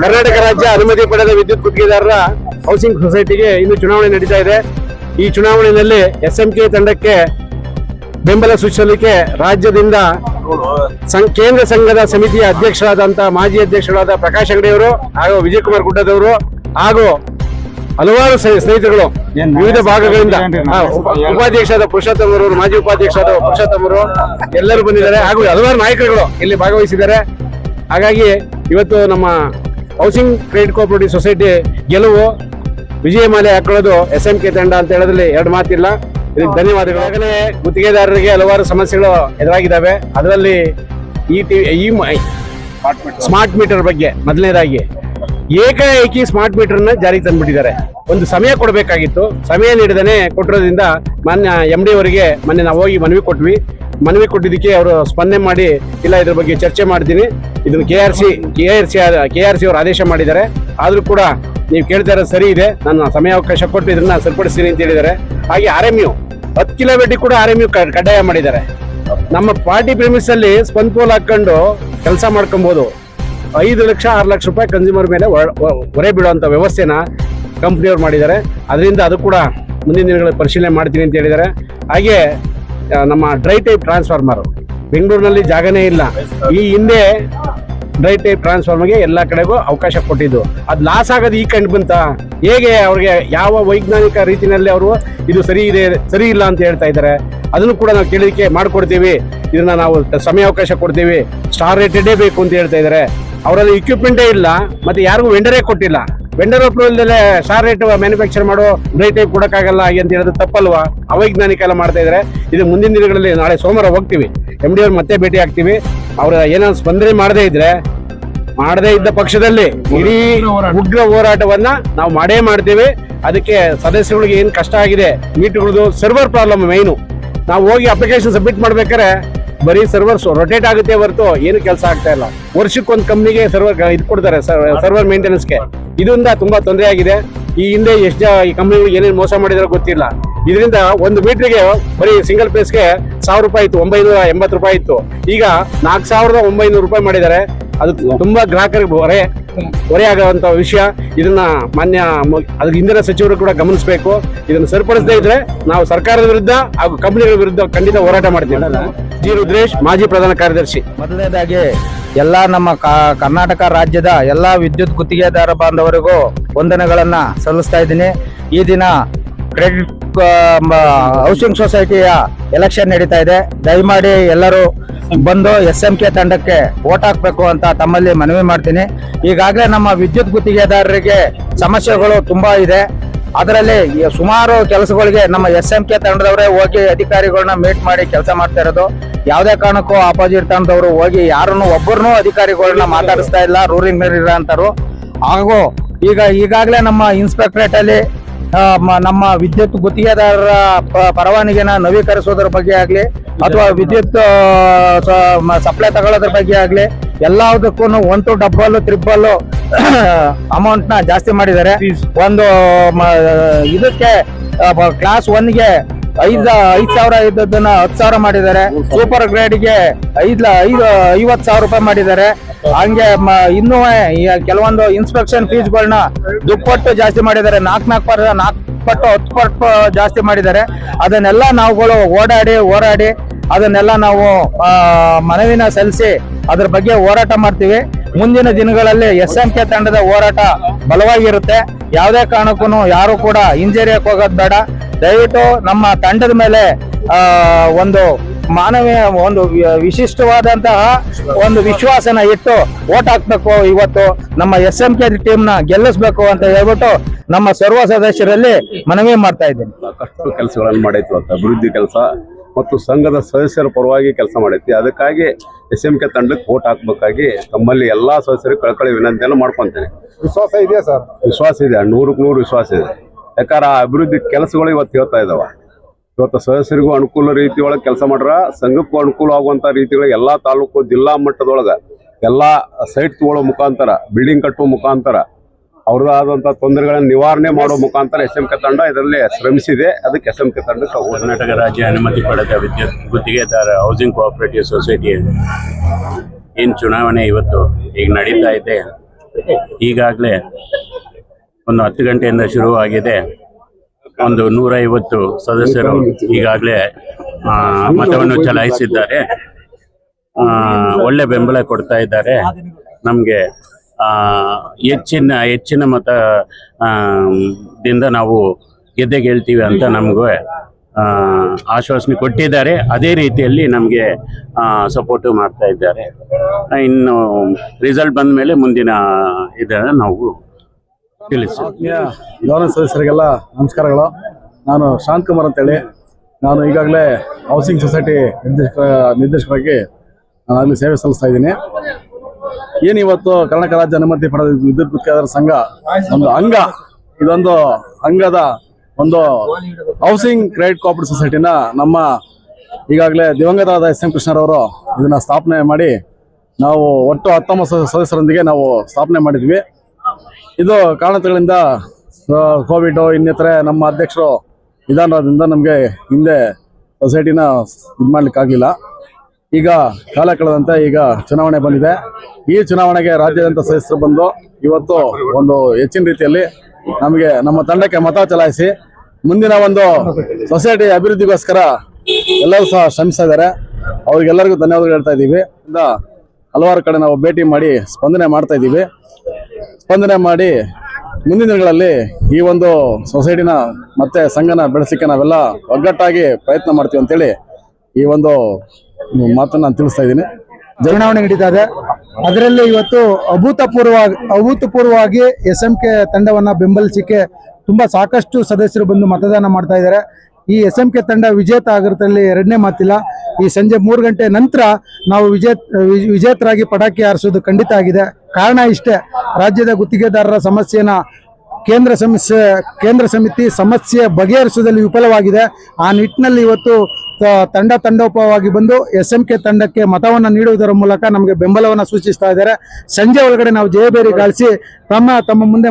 ಕರ್ನಾಟಕ ರಾಜ್ಯ ಅನುಮತಿ ಪಡೆದ ವಿದ್ಯುತ್ ಗುತ್ತಿಗೆದಾರರ ಹೌಸಿಂಗ್ ಸೊಸೈಟಿಗೆ ಇನ್ನು ಚುನಾವಣೆ ನಡೀತಾ ಇದೆ. ಈ ಚುನಾವಣೆಯಲ್ಲಿ ಎಸ್ ಎಂ ಕೆ ತಂಡಕ್ಕೆ ಬೆಂಬಲ ಸೂಚಿಸಲಿಕ್ಕೆ ರಾಜ್ಯದಿಂದ ಕೇಂದ್ರ ಸಂಘದ ಸಮಿತಿಯ ಅಧ್ಯಕ್ಷರಾದಂತಹ ಮಾಜಿ ಅಧ್ಯಕ್ಷರಾದ ಪ್ರಕಾಶ್ ಅಂಗಡಿಯವರು ಹಾಗೂ ವಿಜಯ್ ಕುಮಾರ್ ಗುಡ್ಡದವರು ಹಾಗೂ ಹಲವಾರು ಸ್ನೇ- ಸ್ನೇಹಿತರುಗಳು ವಿವಿಧ ಭಾಗಗಳಿಂದ ಉಪಾಧ್ಯಕ್ಷರಾದ ಪುರುಷೋತ್ತಮ್ ಅವರು ಮಾಜಿ ಉಪಾಧ್ಯಕ್ಷರಾದ ಪುರುಷೋತ್ತಮರು ಎಲ್ಲರೂ ಬಂದಿದ್ದಾರೆ ಹಾಗೂ ಹಲವಾರು ನಾಯಕರುಗಳು ಇಲ್ಲಿ ಭಾಗವಹಿಸಿದ್ದಾರೆ. ಹಾಗಾಗಿ ಇವತ್ತು ನಮ್ಮ ಹೌಸಿಂಗ್ ಕ್ರೆಡಿಟ್ ಕೋಆಪರೇಟಿವ್ ಸೊಸೈಟಿ ಗೆಲುವು ವಿಜಯಮಾಲೆ ಹಾಕೊಳ್ಳೋದು ಎಸ್ ಎಂ ಕೆ ತಂಡ ಅಂತ ಹೇಳೋದ್ರಲ್ಲಿ ಎರಡು ಮಾತಿಲ್ಲ. ಇದಕ್ಕೆ ಧನ್ಯವಾದಗಳು. ಈಗಾಗಲೇ ಗುತ್ತಿಗೆದಾರರಿಗೆ ಹಲವಾರು ಸಮಸ್ಯೆಗಳು ಎದುರಾಗಿದ್ದಾವೆ. ಅದರಲ್ಲಿ ಈ ಟಿ ಈ ಸ್ಮಾರ್ಟ್ ಮೀಟರ್ ಬಗ್ಗೆ ಮೊದಲನೇದಾಗಿ. ಏಕಾಏಕಿ ಸ್ಮಾರ್ಟ್ ಮೀಟರ್ನ ಜಾರಿಗೆ ತಂದ್ಬಿಟ್ಟಿದ್ದಾರೆ. ಒಂದು ಸಮಯ ಕೊಡಬೇಕಾಗಿತ್ತು. ಸಮಯ ನೀಡದೇನೆ ಕೊಟ್ಟಿರೋದ್ರಿಂದ ಮಾನ್ಯ ಎಂ ಡಿ ಅವರಿಗೆ ಮೊನ್ನೆ ನಾವು ಹೋಗಿ ಮನವಿ ಕೊಟ್ವಿ. ಮನವಿ ಕೊಟ್ಟಿದ್ದಕ್ಕೆ ಅವರು ಸ್ಪಂದನೆ ಮಾಡಿ, ಇಲ್ಲ ಇದ್ರ ಬಗ್ಗೆ ಚರ್ಚೆ ಮಾಡ್ತೀನಿ. ಇದನ್ನು K R C K R C K R C ಅವರು ಆದೇಶ ಮಾಡಿದ್ದಾರೆ. ಆದರೂ ಕೂಡ ನೀವು ಕೇಳ್ತಾ ಇರೋದು ಸರಿ ಇದೆ. ನಾನು ಸಮಯಾವಕಾಶ ಕೊಟ್ಟು ಇದನ್ನ ಸರಿಪಡಿಸ್ತೀನಿ ಅಂತ ಹೇಳಿದ್ದಾರೆ. ಹಾಗೆ ಆರ್ ಎಂ ಯು ಹತ್ತು ಕಿಲೋಮೀಟರ್ ಕೂಡ ಆರ್ ಎಂ ಯು ಕಡ್ಡಾಯ ಮಾಡಿದ್ದಾರೆ. ನಮ್ಮ ಪಾರ್ಟಿ ಪ್ರೇಮಿಸಲ್ಲಿ ಅಲ್ಲಿ ಸ್ಪಂದ್ ಪೋಲ್ ಹಾಕೊಂಡು ಕೆಲಸ ಮಾಡ್ಕೊಬಹುದು ಐದು ಲಕ್ಷ ಆರು ಲಕ್ಷ ರೂಪಾಯಿ ಕನ್ಸ್ಯೂಮರ್ ಮೇಲೆ ಹೊರ- ಬೀಳುವಂತ ವ್ಯವಸ್ಥೆನ ಕಂಪ್ನಿಯವ್ರು ಮಾಡಿದ್ದಾರೆ. ಅದರಿಂದ ಅದು ಕೂಡ ಮುಂದಿನ ದಿನಗಳಲ್ಲಿ ಪರಿಶೀಲನೆ ಮಾಡ್ತೀನಿ ಅಂತ ಹೇಳಿದ್ದಾರೆ. ಹಾಗೆ ನಮ್ಮ ಡ್ರೈ ಟೈಪ್ ಟ್ರಾನ್ಸ್ಫಾರ್ಮರ್ ಬೆಂಗಳೂರಿನಲ್ಲಿ ಜಾಗನೇ ಇಲ್ಲ. ಈ ಹಿಂದೆ ಡ್ರೈ ಟೈಪ್ ಟ್ರಾನ್ಸ್ಫಾರ್ಮರ್ಗೆ ಎಲ್ಲ ಕಡೆಗೂ ಅವಕಾಶ ಕೊಟ್ಟಿದ್ದು. ಅದು ಲಾಸ್ ಆಗೋದು ಈ ಕಂಡು ಬಂತ? ಹೇಗೆ ಅವ್ರಿಗೆ ಯಾವ ವೈಜ್ಞಾನಿಕ ರೀತಿಯಲ್ಲಿ ಅವರು ಇದು ಸರಿ ಇದೆ, ಸರಿ ಇಲ್ಲ ಅಂತ ಹೇಳ್ತಾ ಇದ್ದಾರೆ? ಅದನ್ನು ಕೂಡ ನಾವು ಕೇಳಲಿಕ್ಕೆ ಮಾಡ್ಕೊಡ್ತೀವಿ. ಇದನ್ನ ನಾವು ಸಮಯಾವಕಾಶ ಕೊಡ್ತೀವಿ. ಸ್ಟಾರ್ ರೇಟೆಡೇ ಬೇಕು ಅಂತ ಹೇಳ್ತಾ ಇದ್ದಾರೆ. ಅವರಲ್ಲಿ ಇಕ್ವಿಪ್ಮೆಂಟೇ ಇಲ್ಲ, ಮತ್ತೆ ಯಾರಿಗೂ ವೆಂಡರೇ ಕೊಟ್ಟಿಲ್ಲ. Vendor approval star rate manufacture ಮಾಡೋ ರೇಟ್ ಕೊಡಕ್ಕಾಗಲ್ಲ ಅಂತ ಹೇಳೋದು ತಪ್ಪಲ್ವಾ? ಅವೈಜ್ಞಾನಿಕ ಎಲ್ಲ ಮಾಡ್ತಾ ಇದ್ದಾರೆ. ಇದು ಮುಂದಿನ ದಿನಗಳಲ್ಲಿ ನಾಳೆ ಸೋಮವಾರ ಹೋಗ್ತೀವಿ. ಎಂ ಡಿ ಅವ್ರು ಮತ್ತೆ ಭೇಟಿ ಆಗ್ತೀವಿ. ಅವ್ರ ಏನೋ ಸ್ಪಂದನೆ ಮಾಡದೇ ಇದ್ರೆ ಮಾಡದೇ ಇದ್ದ ಪಕ್ಷದಲ್ಲಿ ಇಡೀ ಉಗ್ರ ಹೋರಾಟವನ್ನ ನಾವು ಮಾಡೇ ಮಾಡ್ತೀವಿ. ಅದಕ್ಕೆ ಸದಸ್ಯಗಳಿಗೆ ಏನ್ ಕಷ್ಟ ಆಗಿದೆ ಮೀಟ್ಗಳದು ಸರ್ವರ್ ಪ್ರಾಬ್ಲಮ್ ಮೈನು ನಾವು ಹೋಗಿ ಅಪ್ಲಿಕೇಶನ್ ಸಬ್ಮಿಟ್ ಮಾಡ್ಬೇಕಾದ್ರೆ ಬರೀ ಸರ್ವರ್ಸ್ ರೊಟೇಟ್ ಆಗುತ್ತೆ ಹೊರತು ಏನು ಕೆಲಸ ಆಗ್ತಾ ಇಲ್ಲ. ವರ್ಷಕ್ಕೊಂದು ಕಂಪ್ನಿಗೆ ಸರ್ವರ್ ಇದು ಕೊಡ್ತಾರೆ ಸರ್ವರ್ ಮೇಂಟೆನೆನ್ಸ್ಗೆ ಇದರಿಂದ ತುಂಬಾ ತೊಂದರೆ ಆಗಿದೆ. ಈ ಹಿಂದೆ ಎಷ್ಟು ಈ ಕಂಪ್ನಿಗಳಿಗೆ ಏನೇನು ಮೋಸ ಮಾಡಿದಾರೋ ಗೊತ್ತಿಲ್ಲ. ಇದರಿಂದ ಒಂದು ಮೀಟರ್ಗೆ ಬರೀ ಸಿಂಗಲ್ ಪೇಸ್ಗೆ ಸಾವಿರ ರೂಪಾಯಿ ಇತ್ತು, ಒಂಬೈನೂರ ಎಂಬತ್ತು ರೂಪಾಯಿ ಇತ್ತು. ಈಗ ನಾಲ್ಕು ಸಾವಿರದ ಒಂಬೈನೂರು ರೂಪಾಯಿ ಮಾಡಿದ್ದಾರೆ. ಅದು ತುಂಬಾ ಗ್ರಾಹಕರಿಗೆ ಹೊರೆ ಹೊರೆ ಆಗುವಂತ ವಿಷಯ. ಇದನ್ನ ಮಾನ್ಯ ಅದ್ರ ಹಿಂದಿನ ಸಚಿವರು ಕೂಡ ಗಮನಿಸಬೇಕು. ಇದನ್ನ ಸರಿಪಡಿಸದೇ ಇದ್ರೆ ನಾವು ಸರ್ಕಾರದ ವಿರುದ್ಧ ಹಾಗೂ ಕಂಪನಿಗಳ ವಿರುದ್ಧ ಖಂಡಿತ ಹೋರಾಟ ಮಾಡ್ತೀವಿ. ಜಿ ರುದ್ರೇಶ್, ಮಾಜಿ ಪ್ರಧಾನ ಕಾರ್ಯದರ್ಶಿ. ಮೊದಲನೇದಾಗಿ, ಎಲ್ಲ ನಮ್ಮ ಕರ್ನಾಟಕ ರಾಜ್ಯದ ಎಲ್ಲ ವಿದ್ಯುತ್ ಗುತ್ತಿಗೆದಾರ ಬಾಂಧವರಿಗೂ ವಂದನೆಗಳನ್ನ ಸಲ್ಲಿಸ್ತಾ ಇದ್ದೀನಿ. ಈ ದಿನ ಕ್ರೆಡಿಟ್ ಹೌಸಿಂಗ್ ಸೊಸೈಟಿಯ ಎಲೆಕ್ಷನ್ ನಡೀತಾ ಇದೆ. ದಯಮಾಡಿ ಎಲ್ಲರೂ ಬಂದು ಎಸ್ ಎಂ ಕೆ ತಂಡಕ್ಕೆ ಓಟ್ ಹಾಕ್ಬೇಕು ಅಂತ ತಮ್ಮಲ್ಲಿ ಮನವಿ ಮಾಡ್ತೀನಿ. ಈಗಾಗಲೇ ನಮ್ಮ ವಿದ್ಯುತ್ ಗುತ್ತಿಗೆದಾರರಿಗೆ ಸಮಸ್ಯೆಗಳು ತುಂಬಾ ಇದೆ. ಅದರಲ್ಲಿ ಸುಮಾರು ಕೆಲಸಗಳಿಗೆ ನಮ್ಮ ಎಸ್ ಎಂ ಕೆ ತಂಡದವರೇ ಹೋಗಿ ಅಧಿಕಾರಿಗಳನ್ನ ಮೀಟ್ ಮಾಡಿ ಕೆಲಸ ಮಾಡ್ತಾ ಇರೋದು. ಯಾವುದೇ ಕಾರಣಕ್ಕೂ ಅಪೋಸಿಟ್ ತಂಡದವರು ಹೋಗಿ ಯಾರನ್ನು ಒಬ್ಬರನ್ನೂ ಅಧಿಕಾರಿಗಳನ್ನ ಮಾತಾಡಿಸ್ತಾ ಇಲ್ಲ ರೂಲಿಂಗ್ ಅಂತರು. ಹಾಗೂ ಈಗ ಈಗಾಗಲೇ ನಮ್ಮ ಇನ್ಸ್ಪೆಕ್ಟ್ರೇಟ್ ಅಲ್ಲಿ ನಮ್ಮ ವಿದ್ಯುತ್ ಗುತ್ತಿಗೆದಾರರ ಪರವಾನಗಿನ ನವೀಕರಿಸೋದ್ರ ಬಗ್ಗೆ ಆಗ್ಲಿ ಅಥವಾ ವಿದ್ಯುತ್ ಸಪ್ಲೈ ತಗೊಳ್ಳೋದ್ರ ಬಗ್ಗೆ ಆಗ್ಲಿ ಎಲ್ಲದಕ್ಕೂ ಒನ್ ಟು ಡಬ್ಬಲ್ ತ್ರಿಬಲ್ ಅಮೌಂಟ್ನ ಜಾಸ್ತಿ ಮಾಡಿದ್ದಾರೆ. ಒಂದು ಇದಕ್ಕೆ ಕ್ಲಾಸ್ ಒನ್ಗೆ ಐದ್ ಐದ್ ಸಾವಿರ ಇದ್ದದನ್ನ ಹತ್ತು ಸಾವಿರ ಮಾಡಿದ್ದಾರೆ. ಸೂಪರ್ ಗ್ರೇಡ್ಗೆ ಐದ್ ಐದು ಐವತ್ ಸಾವಿರ ರೂಪಾಯಿ ಮಾಡಿದ್ದಾರೆ. ಹಂಗೆ ಇನ್ನೂ ಕೆಲವೊಂದು ಇನ್ಸ್ಪೆಕ್ಷನ್ ಫೀಸ್ಗಳನ್ನ ದುಪ್ಪಟ್ಟು ಜಾಸ್ತಿ ಮಾಡಿದ್ದಾರೆ. ನಾಲ್ಕು ನಾಲ್ಕು ಪರ್ ನಾಲ್ಕು ಪಟ್ಟು, ಹತ್ತು ಪಟ್ಟು ಜಾಸ್ತಿ ಮಾಡಿದ್ದಾರೆ. ಅದನ್ನೆಲ್ಲ ನಾವುಗಳು ಓಡಾಡಿ, ಹೋರಾಡಿ ಅದನ್ನೆಲ್ಲ ನಾವು ಮನವಿನ ಸಲ್ಲಿಸಿ ಅದ್ರ ಬಗ್ಗೆ ಹೋರಾಟ ಮಾಡ್ತೀವಿ. ಮುಂದಿನ ದಿನಗಳಲ್ಲಿ ಎಸ್ ಎಂ ಕೆ ತಂಡದ ಹೋರಾಟ ಬಲವಾಗಿರುತ್ತೆ. ಯಾವುದೇ ಕಾರಣಕ್ಕೂ ಯಾರು ಕೂಡ ಹಿಂಜರಿಯಕ್ಕೆ ಹೋಗೋದು ಬೇಡ. ದಯವಿಟ್ಟು ನಮ್ಮ ತಂಡದ ಮೇಲೆ ಆ, ಒಂದು ಮಾನವೀಯ ಒಂದು ವಿ- ವಿಶಿಷ್ಟವಾದಂತಹ ಒಂದು ವಿಶ್ವಾಸನ ಇಟ್ಟು ಓಟ್ ಹಾಕ್ಬೇಕು ಇವತ್ತು. ನಮ್ಮ ಎಸ್ ಎಂ ಕೆ ಟೀಮ್ನ ಗೆಲ್ಲಿಸ್ಬೇಕು ಅಂತ ಹೇಳ್ಬಿಟ್ಟು ನಮ್ಮ ಸರ್ವ ಸದಸ್ಯರಲ್ಲಿ ಮನವಿ ಮಾಡ್ತಾ ಇದ್ದೀನಿ. ಸಾಕಷ್ಟು ಕೆಲಸಗಳನ್ನು ಮಾಡೈತಿ ಅಂತ ಅಭಿವೃದ್ಧಿ ಕೆಲಸ ಮತ್ತು ಸಂಘದ ಸದಸ್ಯರ ಪರವಾಗಿ ಕೆಲಸ ಮಾಡೈತಿ. ಅದಕ್ಕಾಗಿ ಎಸ್ ಎಂ ಕೆ ತಂಡಕ್ಕೆ ಓಟ್ ಹಾಕ್ಬೇಕಾಗಿ ತಮ್ಮಲ್ಲಿ ಎಲ್ಲಾ ಸದಸ್ಯರಿಗೆ ಕಳ್ಕೊಳ್ಳಿ ವಿನಂತಿಯನ್ನು ಮಾಡ್ಕೊಂತೇನೆ. ವಿಶ್ವಾಸ ಇದೆಯಾ ಸರ್? ವಿಶ್ವಾಸ ಇದೆ. ನೂರಕ್ಕೆ ನೂರು ವಿಶ್ವಾಸ ಇದೆ. ಯಾಕಂದ್ರೆ ಆ ಅಭಿವೃದ್ಧಿ ಕೆಲಸಗಳು ಇವತ್ತು ಹೇಳ್ತಾ ಇದಾವ. ಇವತ್ತು ಸದಸ್ಯರಿಗೂ ಅನುಕೂಲ ರೀತಿಯೊಳಗೆ ಕೆಲಸ ಮಾಡ್ರ ಸಂಘಕ್ಕೂ ಅನುಕೂಲ ಆಗುವಂತ ರೀತಿಗಳಿಗೆ ಎಲ್ಲಾ ತಾಲೂಕು ಜಿಲ್ಲಾ ಮಟ್ಟದೊಳಗ ಎಲ್ಲಾ ಸೈಟ್ ತಗೊಳ್ಳೋ ಮುಖಾಂತರ ಬಿಲ್ಡಿಂಗ್ ಕಟ್ಟುವ ಮುಖಾಂತರ ಅವ್ರದ್ದಾದಂತ ತೊಂದರೆಗಳನ್ನ ನಿವಾರಣೆ ಮಾಡೋ ಮುಖಾಂತರ ಎಸ್ ಎಂ ಕೆ ತಂಡ ಇದರಲ್ಲಿ ಶ್ರಮಿಸಿದೆ. ಅದಕ್ಕೆ ಎಸ್ ಎಂ ಕೆ ತಂಡ ಕರ್ನಾಟಕ ರಾಜ್ಯ ಅನುಮತಿ ಪಡೆದ ವಿದ್ಯುತ್ ಗುತ್ತಿಗೆದಾರ ಹೌಸಿಂಗ್ ಕೋಆಪರೇಟಿವ್ ಸೊಸೈಟಿ ಏನು ಚುನಾವಣೆ ಇವತ್ತು ಈಗ ನಡೀತಾ ಇದೆ. ಈಗಾಗಲೇ ಒಂದು ಹತ್ತು ಗಂಟೆಯಿಂದ ಶುರುವಾಗಿದೆ. ಒಂದು ನೂರೈವತ್ತು ಸದಸ್ಯರು ಈಗಾಗಲೇ ಮತವನ್ನು ಚಲಾಯಿಸಿದ್ದಾರೆ. ಒಳ್ಳೆ ಬೆಂಬಲ ಕೊಡ್ತಾ ಇದ್ದಾರೆ. ನಮಗೆ ಹೆಚ್ಚಿನ ಹೆಚ್ಚಿನ ಮತ ದಿಂದ ನಾವು ಗೆದ್ದೆ ಗೆಲ್ತೀವಿ ಅಂತ ನಮಗೂ ಆಶ್ವಾಸನೆ ಕೊಟ್ಟಿದ್ದಾರೆ. ಅದೇ ರೀತಿಯಲ್ಲಿ ನಮಗೆ ಸಪೋರ್ಟು ಮಾಡ್ತಾ ಇದ್ದಾರೆ. ಇನ್ನು ರಿಸಲ್ಟ್ ಬಂದ ಮೇಲೆ ಮುಂದಿನ ಇದನ್ನು ನಾವು ಆತ್ಮೀಯ ಗೌರವ ಸದಸ್ಯರಿಗೆಲ್ಲ ನಮಸ್ಕಾರಗಳು. ನಾನು ಶಾಂತ್ ಕುಮಾರ್ ಅಂತೇಳಿ. ನಾನು ಈಗಾಗಲೇ ಹೌಸಿಂಗ್ ಸೊಸೈಟಿ ನಿರ್ದೇಶಕ, ನಿರ್ದೇಶಕರಾಗಿ ನಾನು ಸೇವೆ ಸಲ್ಲಿಸ್ತಾ ಇದ್ದೀನಿ. ಏನು ಇವತ್ತು ಕರ್ನಾಟಕ ರಾಜ್ಯ ಅನುಮತಿ ಪಡೆದ ವಿದ್ಯುತ್ ಸಂಘ ಒಂದು ಅಂಗ, ಇದೊಂದು ಅಂಗದ ಒಂದು ಹೌಸಿಂಗ್ ಕ್ರೆಡಿಟ್ ಕೋಆಪರೇಟಿವ್ ಸೊಸೈಟಿನ ನಮ್ಮ ಈಗಾಗಲೇ ದಿವಂಗತರಾದ ಎಸ್ ಎಂ ಕೃಷ್ಣರವರು ಇದನ್ನ ಸ್ಥಾಪನೆ ಮಾಡಿ ನಾವು ಒಟ್ಟು ಹತ್ತೊಂಬತ್ತು ಸದ- ಸದಸ್ಯರೊಂದಿಗೆ ನಾವು ಸ್ಥಾಪನೆ ಮಾಡಿದ್ವಿ. ಇದು ಕಾರಣತೆಗಳಿಂದ ಕೋವಿಡ್ ಇನ್ನಿತರೆ ನಮ್ಮ ಅಧ್ಯಕ್ಷರು ನಿಧಾನದಿಂದ ನಮಗೆ ಹಿಂದೆ ಸೊಸೈಟಿನ ಇದು ಮಾಡಲಿಕ್ಕಾಗಲಿಲ್ಲ. ಈಗ ಕಾಲ ಕಳೆದಂತೆ ಈಗ ಚುನಾವಣೆ ಬಂದಿದೆ. ಈ ಚುನಾವಣೆಗೆ ರಾಜ್ಯಾದ್ಯಂತ ಸದಸ್ಯರು ಬಂದು ಇವತ್ತು ಒಂದು ಹೆಚ್ಚಿನ ರೀತಿಯಲ್ಲಿ ನಮಗೆ ನಮ್ಮ ತಂಡಕ್ಕೆ ಮತ ಚಲಾಯಿಸಿ ಮುಂದಿನ ಒಂದು ಸೊಸೈಟಿ ಅಭಿವೃದ್ಧಿಗೋಸ್ಕರ ಎಲ್ಲರೂ ಸಹ ಶ್ರಮಿಸಿದ್ದಾರೆ ಅವ್ರಿಗೆಲ್ಲರಿಗೂ ಧನ್ಯವಾದಗಳು ಹೇಳ್ತಾ ಇದ್ದೀವಿ. ಇಂದ ಹಲವಾರು ಕಡೆ ನಾವು ಭೇಟಿ ಮಾಡಿ ಸ್ಪಂದನೆ ಮಾಡ್ತಾ ಇದ್ದೀವಿ. ಸ್ಪಂದನೆ ಮಾಡಿ ಮುಂದಿನ ದಿನಗಳಲ್ಲಿ ಈ ಒಂದು ಸೊಸೈಟಿನ ಮತ್ತೆ ಸಂಘನ ಬೆಳೆಸಲಿಕ್ಕೆ ನಾವೆಲ್ಲ ಒಗ್ಗಟ್ಟಾಗಿ ಪ್ರಯತ್ನ ಮಾಡ್ತೀವಿ ಅಂತೇಳಿ ಈ ಒಂದು ಮಾತನ್ನು ನಾನು ತಿಳಿಸ್ತಾ ಇದ್ದೀನಿ. ಚುನಾವಣೆ ನಡೀತಾ ಇದೆ. ಅದರಲ್ಲಿ ಇವತ್ತು ಅಭೂತಪೂರ್ವ ಅಭೂತಪೂರ್ವವಾಗಿ ಎಸ್ ಎಂ ಕೆ ತಂಡವನ್ನ ಬೆಂಬಲಿಸಿಕೆ ತುಂಬಾ ಸಾಕಷ್ಟು ಸದಸ್ಯರು ಬಂದು ಮತದಾನ ಮಾಡ್ತಾ ಇದ್ದಾರೆ. ಈ ಎಸ್ ಎಂ ಕೆ ತಂಡ ವಿಜೇತ ಆಗಿರೋದ್ರಲ್ಲಿ ಎರಡನೇ ಮಾತಿಲ್ಲ. ಈ ಸಂಜೆ ಮೂರು ಗಂಟೆ ನಂತರ ನಾವು ವಿಜೇತ, ವಿಜೇತರಾಗಿ ಪಟಾಕಿ ಹಾರಿಸೋದು ಖಂಡಿತ ಆಗಿದೆ. ಕಾರಣ ಇಷ್ಟೇ. ರಾಜ್ಯದ ಗುತ್ತಿಗೆದಾರರ ಸಮಸ್ಯೆನ ಕೇಂದ್ರ ಸಮಸ್ಯೆ, ಕೇಂದ್ರ ಸಮಿತಿ ಸಮಸ್ಯೆ ಬಗೆಹರಿಸುವುದರಲ್ಲಿ ವಿಫಲವಾಗಿದೆ. ಆ ನಿಟ್ಟಿನಲ್ಲಿ ಇವತ್ತು ತಂಡ ತಂಡೋಪವಾಗಿ ಬಂದು ಎಸ್ ಎಂ ಕೆ ತಂಡಕ್ಕೆ ಮತವನ್ನು ನೀಡುವುದರ ಮೂಲಕ ನಮಗೆ ಬೆಂಬಲವನ್ನು ಸೂಚಿಸ್ತಾ ಇದ್ದಾರೆ. ಸಂಜೆ ಒಳಗಡೆ ನಾವು ಜಯಬೇರಿ ಗಳಿಸಿ ತಮ್ಮ ತಮ್ಮ ಮುಂದೆ